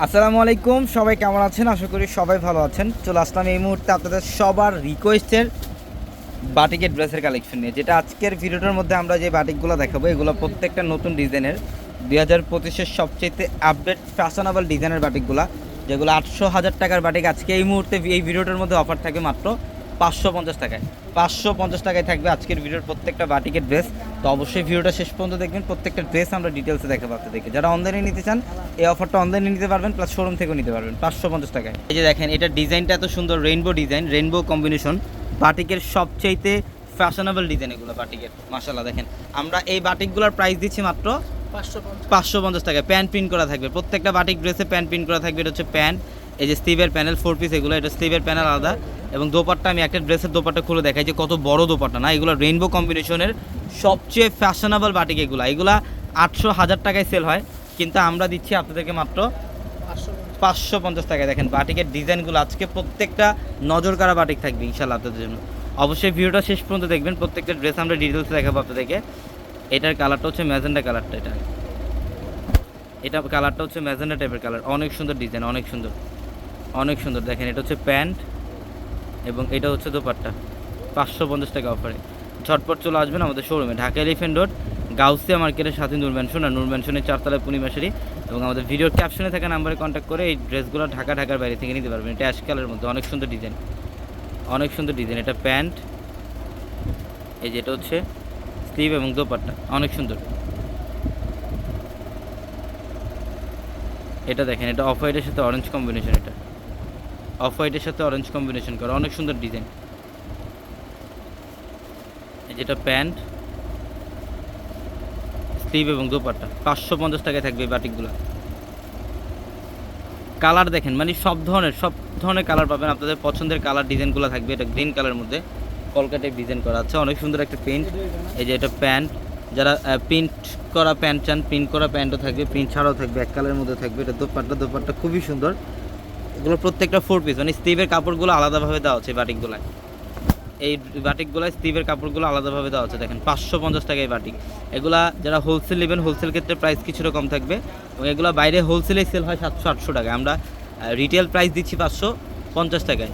আসসালামু আলাইকুম, সবাই কেমন আছেন? আশা করি সবাই ভালো আছেন। চলে আসলাম এই মুহূর্তে আপনাদের সবার রিকোয়েস্টের বাটিকের ড্রেসের কালেকশন নিয়ে। যেটা আজকের ভিডিওটার মধ্যে আমরা যে বাটিকগুলো দেখাবো, এগুলো প্রত্যেকটা নতুন ডিজাইনের দুই হাজার পঁচিশের সবচেয়ে আপডেট ফ্যাশনেবল ডিজাইনের বাটিকগুলো যেগুলো আটশো হাজার টাকার বাটিক আজকে এই মুহূর্তে এই ভিডিওটার মধ্যে অফার থাকে মাত্র। পাঁচশো পঞ্চাশ টাকায়। পাঁচশো পঞ্চাশ টাকায় থাকবে আজকের ভিডিওর প্রত্যেকটা বাটিকের ড্রেস তো অবশ্যই ভিডিওটা শেষ পর্যন্ত দেখবেন প্রত্যেকটা ড্রেস আমরা ডিটেলসে দেখাবো আপনাদেরকে। যারা অনলাইনে নিতে চান এই অফারটা অনলাইনে নিতে পারবেন প্লাস শোরুম থেকেও নিতে পারবেন পাঁচশো পঞ্চাশ টাকায়। এই যে দেখেন এটা ডিজাইনটা এত সুন্দর রেইনবো ডিজাইন রেইনবো কম্বিনেশন বাটিকের সবচাইতে ফ্যাশনেবল ডিজাইন এগুলো বাটিকের মাসাল্লাহ দেখেন। আমরা এই বাটিকগুলোর প্রাইস দিচ্ছি মাত্র পাঁচশো পাঁচশো পঞ্চাশ টাকা প্যান্ট প্রিন্ট করা থাকবে প্রত্যেকটা বাটিক ড্রেসে প্যান্ট প্রিন্ট করা থাকবে এটা হচ্ছে প্যান্ট এই যে স্লিভের প্যানেল ফোর পিস এগুলো এটা স্লিভের প্যানেল আলাদা। এবং দোপাট্টা, আমি একটা ড্রেসের দোপাট্টা খুলে দেখাই যে কত বড় দোপাট্টা, না? এগুলো রেইনবো কম্বিনেশনের সবচেয়ে ফ্যাশনেবল বাটিক এগুলো। এগুলো আটশো হাজার টাকায় সেল হয়, কিন্তু আমরা দিচ্ছি আপনাদেরকে মাত্র পাঁচশো পঞ্চাশ টাকায়। দেখেন, বাটিকের ডিজাইনগুলো আজকে প্রত্যেকটা নজর কারা বাটিক থাকবে ইনশাল্লাহ আপনাদের জন্য। অবশ্যই ভিডিওটা শেষ পর্যন্ত দেখবেন, প্রত্যেকটা ড্রেস আমরা ডিটেলস দেখাবো আপনাদেরকে। এটার কালারটা হচ্ছে ম্যাজেন্ডা কালারটা এটা। এটা কালারটা হচ্ছে ম্যাজেন্ডা টাইপের কালার। অনেক সুন্দর ডিজাইন, অনেক সুন্দর। অনেক সুন্দর। দেখেন, এটা হচ্ছে প্যান্ট। এবং এটা হচ্ছে দোপাট্টা। পাঁচশো পঞ্চাশ টাকা অফারে ঝটপট চলে আসবেন আমাদের শোরুমে ঢাকা এলিফেন্ট রোড গাউসিয়া মার্কেটের সাথে নূর ম্যানশন আর নূর ম্যানশনের চারতলায় পূর্ণিমাশারি এবং আমাদের ভিডিওর ক্যাপশনে থাকা নাম্বারে কন্ট্যাক্ট করে এই ড্রেসগুলো ঢাকা, ঢাকার বাইরে থেকে নিতে পারবেন। এটা অ্যাশ কালারের মধ্যে। অনেক সুন্দর ডিজাইন অনেক সুন্দর ডিজাইন এটা প্যান্ট, এই যেটা হচ্ছে স্লিভ এবং দোপাট্টা। অনেক সুন্দর। এটা দেখেন, এটা অফ হোয়াইটের সাথে অরেঞ্জ কম্বিনেশন এটা। অফ হোয়াইটের সাথে অরেঞ্জ কম্বিনেশন করা। অনেক সুন্দর ডিজাইন যেটা প্যান্ট স্লিভ এবং দোপাট্টা। পাঁচশো পঞ্চাশ টাকায় থাকবে বাটিকগুলো কালার দেখেন মানে সব ধরনের সব ধরনের কালার পাবেন। আপনাদের পছন্দের কালার ডিজাইনগুলো থাকবে। এটা গ্রিন কালারের মধ্যে কলকাতায় ডিজাইন করা আছে। অনেক সুন্দর একটা প্রিন্ট এই যে এটা প্যান্ট যারা প্রিন্ট করা প্যান্ট চান প্রিন্ট করা প্যান্টও থাকবে। প্রিন্ট ছাড়াও থাকবে। এক কালারের মধ্যে থাকবে। এটা দোপাট্টা। দোপাট্টা খুবই সুন্দর। এগুলো প্রত্যেকটা ফোর পিস মানে স্টিভের কাপড়গুলো আলাদাভাবে দেওয়া হচ্ছে বাটিকগুলায় এই বাটিকগুলোয় স্টিভের কাপড়গুলো আলাদাভাবে দেওয়া হচ্ছে, দেখেন, পাঁচশো পঞ্চাশ টাকা এই বাটিক এগুলা যারা হোলসেল নেবেন হোলসেল ক্ষেত্রে প্রাইস কিছুটা কম থাকবে। এবং এগুলো বাইরে হোলসেলে সেল হয় সাতশো আটশো টাকা। আমরা রিটেল প্রাইস দিচ্ছি পাঁচশো পঞ্চাশ টাকায়।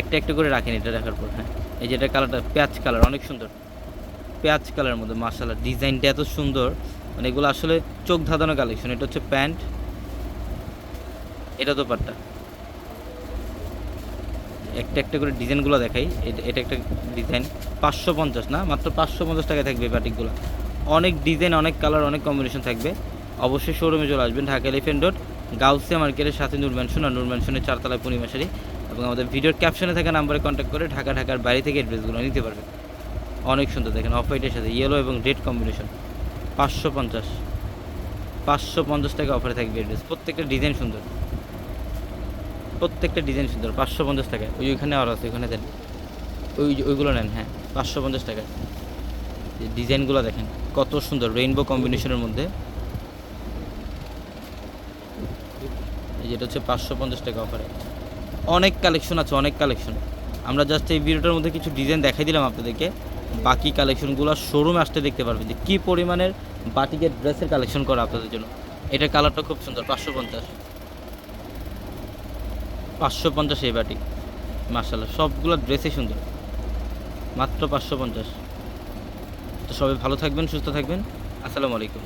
একটা একটা করে রাখেন এটা রাখার পর হ্যাঁ। এই যেটা কালারটা পেঁয়াজ কালার অনেক সুন্দর। পেঁয়াজ কালারের মধ্যে মার্শাল্লাহ ডিজাইনটা এত সুন্দর। মানে এগুলো আসলে চোখ ধাঁধানো কালেকশন এটা হচ্ছে প্যান্ট, এটা তো পাট্টা একটা একটা করে ডিজাইনগুলো দেখাই, এটা একটা ডিজাইন, পাঁচশো পঞ্চাশ না, মাত্র পাঁচশো পঞ্চাশ টাকায় থাকবে বাটিকগুলো অনেক ডিজাইন, অনেক কালার অনেক কম্বিনেশন থাকবে। অবশ্যই শোরুমে চলে আসবেন, ঢাকা এলিফেন্ট রোড গাউসিয়া মার্কেটের সাথে নূর ম্যানশন আর নূর ম্যানশনের চারতলায় পূর্ণিমাশারি এবং আমাদের ভিডিওর ক্যাপশনে থাকা নাম্বারে কন্ট্যাক্ট করে ঢাকা, ঢাকার বাইরে থেকে এই ড্রেসগুলো নিতে পারবেন। অনেক সুন্দর, দেখেন অফ হোয়াইটের সাথে ইয়েলো এবং রেড কম্বিনেশন পাঁচশো পঞ্চাশ। পাঁচশো পঞ্চাশ টাকা অফারে থাকবে এই ড্রেস প্রত্যেকটা ডিজাইন সুন্দর। প্রত্যেকটা ডিজাইন সুন্দর। পাঁচশো পঞ্চাশ টাকা ওই ওইখানে আর আছে, ওইখানে দেন। ওই ওইগুলো নেন হ্যাঁ পাঁচশো পঞ্চাশ টাকা ডিজাইনগুলো দেখেন, কত সুন্দর। রেইনবো কম্বিনেশনের মধ্যে। যেটা হচ্ছে পাঁচশো পঞ্চাশ টাকা অফারে অনেক কালেকশন আছে, অনেক কালেকশন আমরা জাস্ট এই ভিডিওটার মধ্যে কিছু ডিজাইন দেখাই দিলাম আপনাদেরকে। বাকি কালেকশনগুলো শোরুমে আসতে দেখতে পারবেন যে কী পরিমাণের বাটিকের ড্রেসের কালেকশন করা আপনাদের জন্য। এটার কালারটা খুব সুন্দর, পাঁচশো পঞ্চাশ। পাঁচশো পঞ্চাশ এই বাটি মার্শাল্লাহ সবগুলো ড্রেসই সুন্দর। মাত্র পাঁচশো পঞ্চাশ। তো সবাই ভালো থাকবেন, সুস্থ থাকবেন। আসসালামু আলাইকুম।